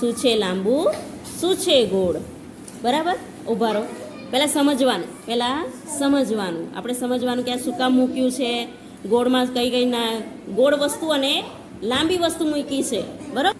શું છે લાંબુ શું છે ગોળ. બરાબર? ઊભા રહો. પહેલાં સમજવાનું પહેલાં સમજવાનું. આપણે સમજવાનું કે આ શું કામ મૂક્યું છે? ગોળમાં કઈ કઈ ના, ગોળ વસ્તુ અને લાંબી વસ્તુ મૂકી છે. બરાબર?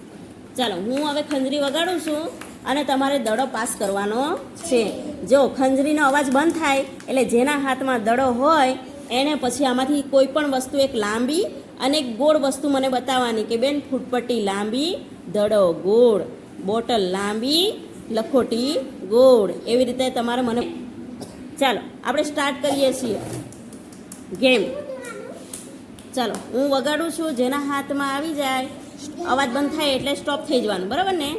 ચાલો, હું હવે ખંજરી વગાડું છું અને તમારે દડો પાસ કરવાનો છે. જો ખંજરીનો અવાજ બંધ થાય, એટલે જેના હાથમાં દડો હોય, એને પછી આમાંથી કોઈ પણ વસ્તુ એક લાંબી અને એક ગોળ વસ્તુ મને બતાવવાની કે બેન ફૂટપટ્ટી લાંબી દડો, ગોળ, બોટલ લાંબી, લખોટી, ગોળ. એવી રીતે તમારે મને ચાલો, આપણે સ્ટાર્ટ કરીએ છીએ. ગેમ ચાલો, હું વગાડું છું, જેના હાથમાં આવી જાય. અવાજ બંધ થાય એટલે સ્ટોપ થઈ જવાનું, બરાબર ને?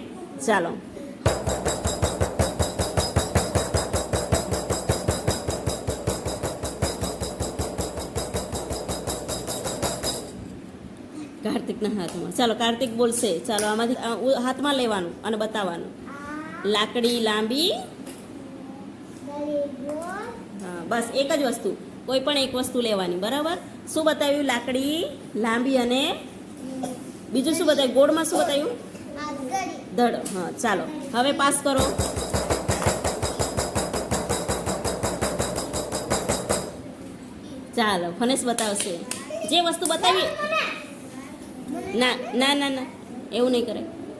ચાલો. કાર્તિકના હાથમાં. ચાલો, કાર્તિક બોલશે. ચાલો, આમાંથી હાથમાં લેવાનું અને બતાવવાનું. લાકડી લાંબી. હા, બસ, એક જ વસ્તુ. કોઈ પણ એક વસ્તુ લેવાની, બરાબર? શું બતાવ્યું? લાકડી લાંબી અને બીજું શું બતાવ્યું? ગોળમાં શું બતાવ્યું? ધડ. હા, ચાલો. હવે પાસ કરો. ચાલો ફનેશ બતાવશે. જે વસ્તુ બતાવી ના ના ના ના. એવું નહીં કરે.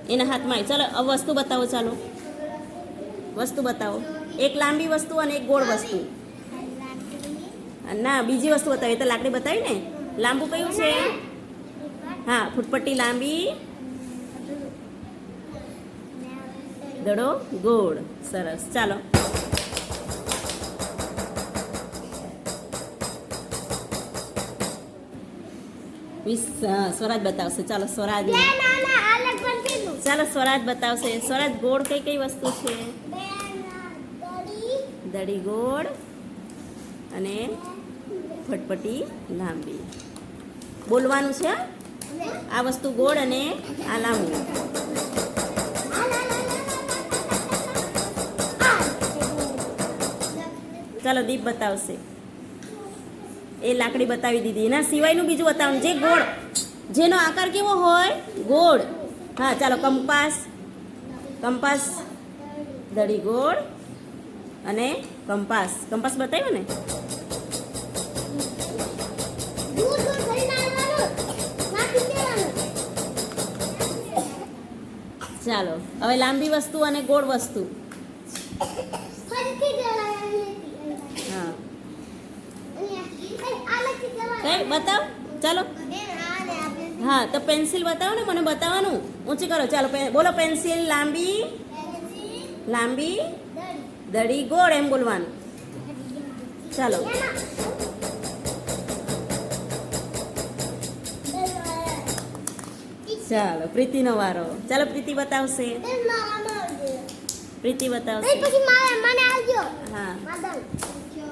એના હાથમાં. ચાલો વસ્તુ બતાવો, ચાલો. વસ્તુ બતાવો. એક લાંબી વસ્તુ અને એક ગોળ વસ્તુ. ના, બીજી વસ્તુ બતાવી. તો લાકડી બતાવી ને. લાંબુ કયું છે? હા, ફૂટપટ્ટી લાંબી. દડો, ગોળ. સરસ. ચાલો. વિસ સ્વરાજ બતાવશે ચાલો સ્વરાજ ચાલો સ્વરાજ બતાવશે સ્વરાજ ગોળ કઈ કઈ વસ્તુ છે દડી ગોળ અને ફટપટી લાંબી બોલવાનું છે આ વસ્તુ ગોળ અને આ લાંબુ ચાલો દીપ બતાવશે એ લાકડી બતાવી દીધી. એના સિવાયનું બીજું બતાવવાનું જે ગોળ, જેનો આકાર કેવો હોય, ગોળ. હા, ચાલો, કંપાસ કંપાસ દડી ગોળ અને કંપાસ. કંપાસ બતાવ્યો ને? ચાલો, હવે લાંબી વસ્તુ અને ગોળ વસ્તુ હા કઈ બતાવ ચાલો હા તો પેન્સિલ બતાવો ને મને બતાવવાનું ઊંચી કરો ચાલો પે- બોલો પેન્સિલ લાંબી લાંબી દડી ગોળ એમ બોલવાનું ચાલો ચાલો પ્રીતિનો વારો ચાલો પ્રીતિ બતાવશે પ્રીતિ બતાવશે પછી મારે મને આવજો હા માદલ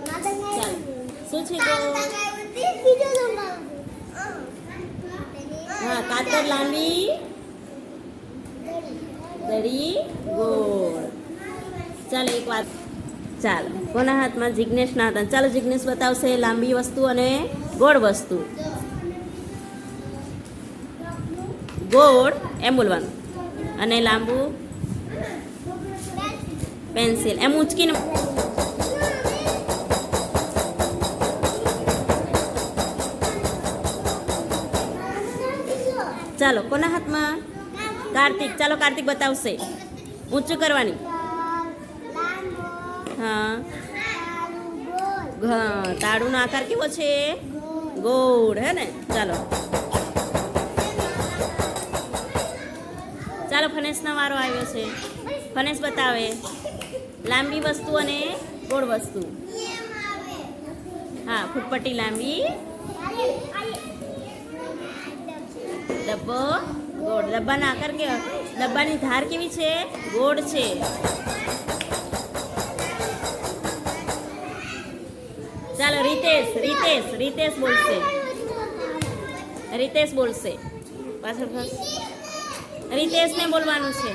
માદલ ચાલો શું છે ગોળ બીજો નંબર હા, કાતર લાંબી દડી ગોળ. ચાલો, એક વાત. ચાલો, કોના હાથમાં જિજ્ઞેશના હતા? ચાલો જિજ્ઞેશ બતાવશે લાંબી વસ્તુ અને ગોળ વસ્તુ. ગોળ એમ બોલવાનું. અને લાંબુ? પેન્સિલ. એમ ઉંચકીને ચાલો, કોના હાથમાં? કાર્તિક, ચાલો કાર્તિક બતાવશે. ઊંચું કરવાની. હા. હા, તાળુનો આકાર કેવો છે? ગોળ, હે ને? ચાલો. ચાલો, ફનેશનો વારો આવ્યો છે. ફનેશ બતાવે. લાંબી વસ્તુ અને ગોળ વસ્તુ. હા, ફૂટપટ્ટી લાંબી. ડબ્બો? ગોળ ડબ્બાના આકાર કેવા ડબ્બાની ધાર કેવી છે? ગોળ છે. ચાલો રીતેશ રીતેશ રીતેશ બોલશે. રીતેશ બોલશે. પાછળ. રીતેશને બોલવાનું છે.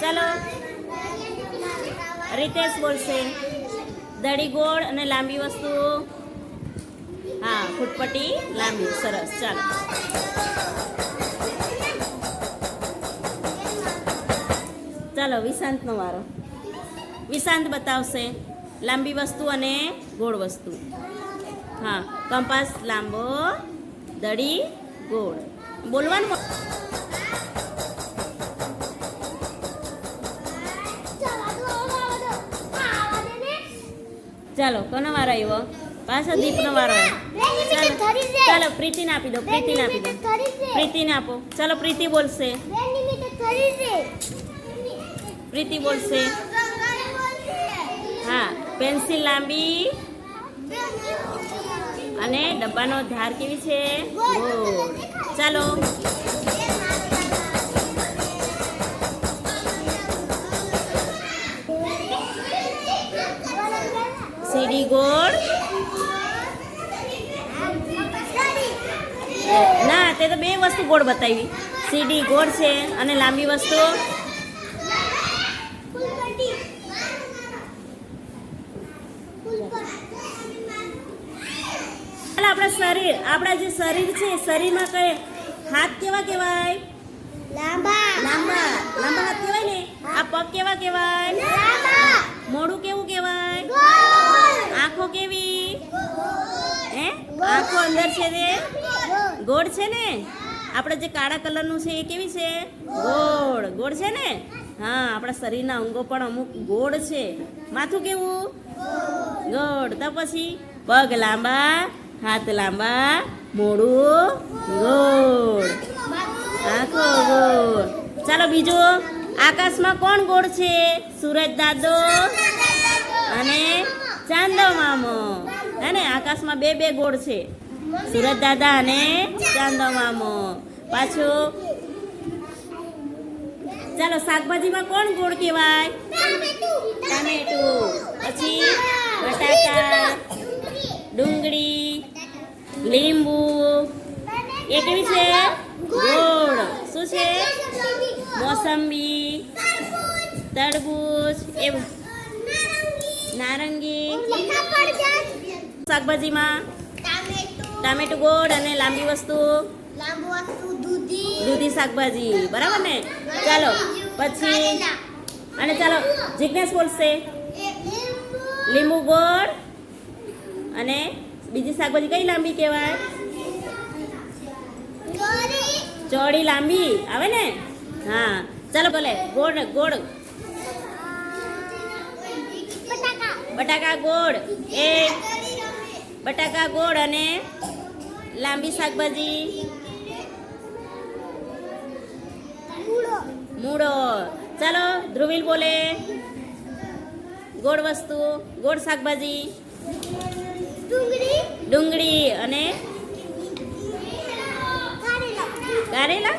ચાલો. રીતેશ બોલશે. દડી ગોળ અને લાંબી વસ્તુ. હા, ફૂટપટ્ટી. લાંબી, સરસ, ચાલો. ચાલો, વિશાંતનો વારો. વિશાંત બતાવશે. લાંબી વસ્તુ અને ગોળ વસ્તુ. હા, કંપાસ લાંબો દડી ગોળ. બોલવાનું ચાલો, કોનો વારો આવ્યો? પાછો દીપનો વારો ચાલો ચાલો પ્રીતિને આપી દો પ્રીતિને આપી દો. પ્રીતિને આપો. ચાલો પ્રીતિ બોલશે. પ્રીતિ બોલશે. હા પેન્સિલ લાંબી. અને ડબ્બાનો ધાર કેવી છે? ગોળ. ચાલો. સીડી ગોળ. ના તે તો બે વસ્તુ ગોળ બતાવી. સીડી ગોળ છે અને લાંબી વસ્તુ. આપણા શરીર આપણા જે શરીર છે શરીરમાં કઈ હાથ કેવા કહેવાય? લાંબા. લાંબા. લાંબા હાથ કહેવાય ને? આ પગ કેવા કહેવાય? મોડું મોઢું કેવું કહેવાય? આંખો કેવી? હે? આંખો અંદર છે તે ગોળ છે ને? આપણે જે કાળા કલરનું છે એ કેવી છે? ગોળ. ગોળ છે ને? હા, આપણા શરીરના અંગો પણ અમુક ગોળ છે. માથું કેવું? ગોળ. તો પછી પગ લાંબા, હાથ લાંબા મોડું ગોળ. આંખો ગોળ. ચાલો બીજું. આકાશમાં કોણ ગોળ છે? સૂરજ દાદો અને ચાંદો મામો. હે આકાશમાં બે બે ગોળ છે. સુરત દાદા અને ચાંદો મામો. પાછું ચાલો, શાકભાજીમાં કોણ ગોળ કહેવાય? ટામેટું. પછી બટાકા, ડુંગળી, લીંબુ. એ કેવી છે? ગોળ. શું છે? મોસંબી, તરબૂચ એ નારંગી. શાકભાજીમાં? ટામેટું. ગોળ અને લાંબી વસ્તુ? દૂધી. શાકભાજી. બરાબર ને? ચાલો પછી? અને ચાલો જિજ્ઞેશ બોલશે. લીંબુ. ગોળ અને બીજી શાકભાજી કઈ લાંબી કહેવાય? ચોડી લાંબી. આવે ને? હા. ચાલો બોલે ગોળ ગોળ. બટાકા. ગોળ. એ બટાકા ગોળ અને લાંબી શાકભાજી. મૂળો. ચાલો ધ્રુવીલ બોલે. ગોળ વસ્તુ ગોળ શાકભાજી. ડુંગળી. અને કારેલા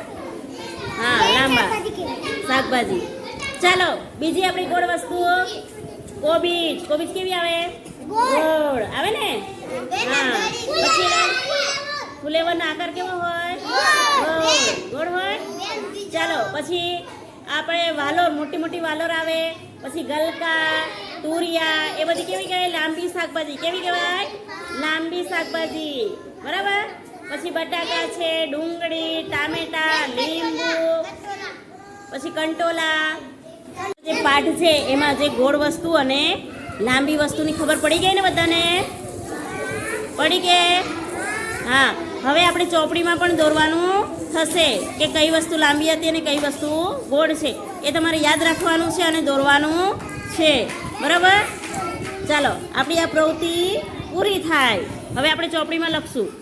હા લાંબા. શાકભાજી ચાલો બીજી આપણી ગોળ વસ્તુઓ. કોબીજ. કોબીજ કેવી આવે? ગોળ. આવે ને? ફુલેવરનો આકાર કેવો હોય? ગોળ. ગોળ હોય? ચાલો પછી આપણે વાલોર મોટી મોટી વાલોર આવે. પછી ગલકા તુરિયા એ બધી કેવી કહેવાય? લાંબી શાકભાજી. કેવી કહેવાય? લાંબી શાકભાજી. બરાબર? પછી બટાકા છે ડુંગળી ટામેટા લીંબુ પછી કંટોલા. જે પાઠ છે એમાં જે ગોળ વસ્તુ અને લાંબી વસ્તુની ખબર પડી ગઈ ને બધાને? પડી કે? હા, હવે આપણે ચોપડીમાં પણ દોરવાનું થશે કે કઈ વસ્તુ લાંબી હતી અને કઈ વસ્તુ ગોળ છે. એ તમારે યાદ રાખવાનું છે અને દોરવાનું છે. બરાબર? ચાલો, આપણી આ પ્રવૃત્તિ પૂરી થાય. હવે આપણે ચોપડીમાં લખશું.